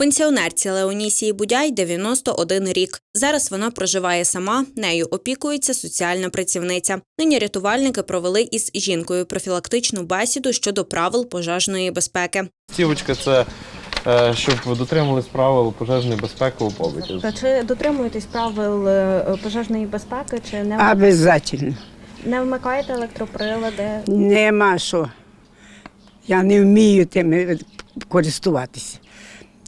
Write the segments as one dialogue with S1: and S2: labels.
S1: Пенсіонерці Леонісії Будяй 91 рік. Зараз вона проживає сама, нею опікується соціальна працівниця. Нині рятувальники провели із жінкою профілактичну бесіду щодо правил пожежної безпеки.
S2: Цівочка це е, щоб дотримувались правил пожежної безпеки у побуті.
S3: Та чи дотримуєтесь правил е, пожежної безпеки, чи не,
S4: Обязательно.
S3: не вмикаєте електроприлади?
S4: Нема що. Я не вмію тим користуватися.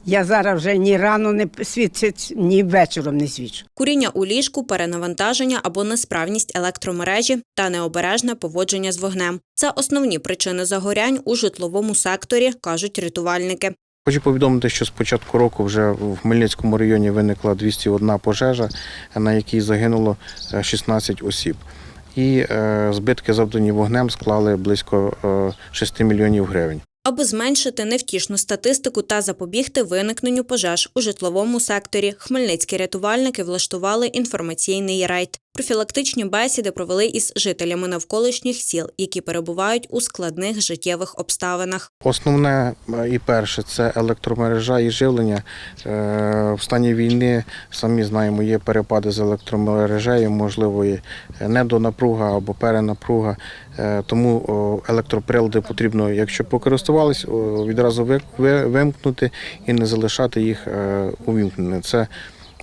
S4: Я зараз вже ні рано не свідчить, ні вечором не свідчу.
S1: Куріння у ліжку, перенавантаження або несправність електромережі та необережне поводження з вогнем. Це основні причини загорянь у житловому секторі, кажуть рятувальники.
S2: Хочу повідомити, що з початку року вже в Хмельницькому районі виникла 201 пожежа, на якій загинуло е, 16 осіб. І е, збитки, завдані вогнем, склали близько е, 6 мільйонів гривень.
S1: Аби зменшити невтішну статистику та запобігти виникненню пожеж у житловому секторі, хмельницькі рятувальники влаштували інформаційний рейд. Профілактичні бесіди провели із жителями навколишніх сіл, які перебувають у складних життєвих обставинах.
S2: Основне е, і перше це електромережа і живлення. Е, В стані війни самі знаємо, є перепади з електромережею, можливо, і недонапруга або перенапруга. Е, Тому електроприлади потрібно, якщо покористувались, відразу ви- ви- вимкнути і не залишати їх е, увімкненими. Це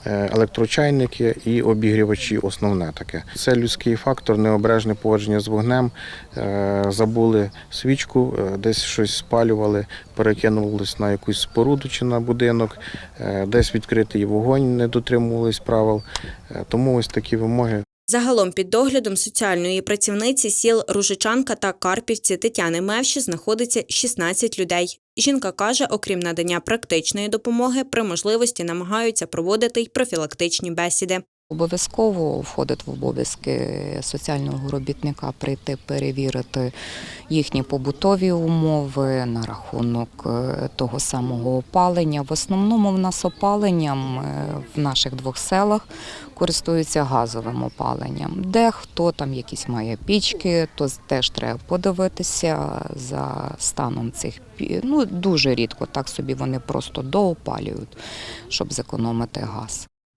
S2: електрочайники і обігрівачі основне таке. Це людський фактор, необережне поводження з вогнем. Е, Забули свічку, е, десь щось спалювали, перекинулись на якусь споруду чи на будинок, е, десь відкритий вогонь, не дотримувались правил. Е, Тому ось такі вимоги
S1: Загалом під доглядом соціальної працівниці сіл Ружичанка та Карпівці Тетяни Мевші знаходиться 16 людей. Жінка каже, окрім надання практичної допомоги, при можливості намагаються проводити й профілактичні бесіди.
S5: Обов'язково входить в обов'язки соціального робітника прийти перевірити їхні побутові умови на рахунок е, того самого опалення. В основному в нас опаленням е, в наших двох селах користуються газовим опаленням. Дехто там якісь має пічки, то теж треба подивитися за станом цих Ну дуже рідко так собі вони просто доопалюють, щоб зекономити газ.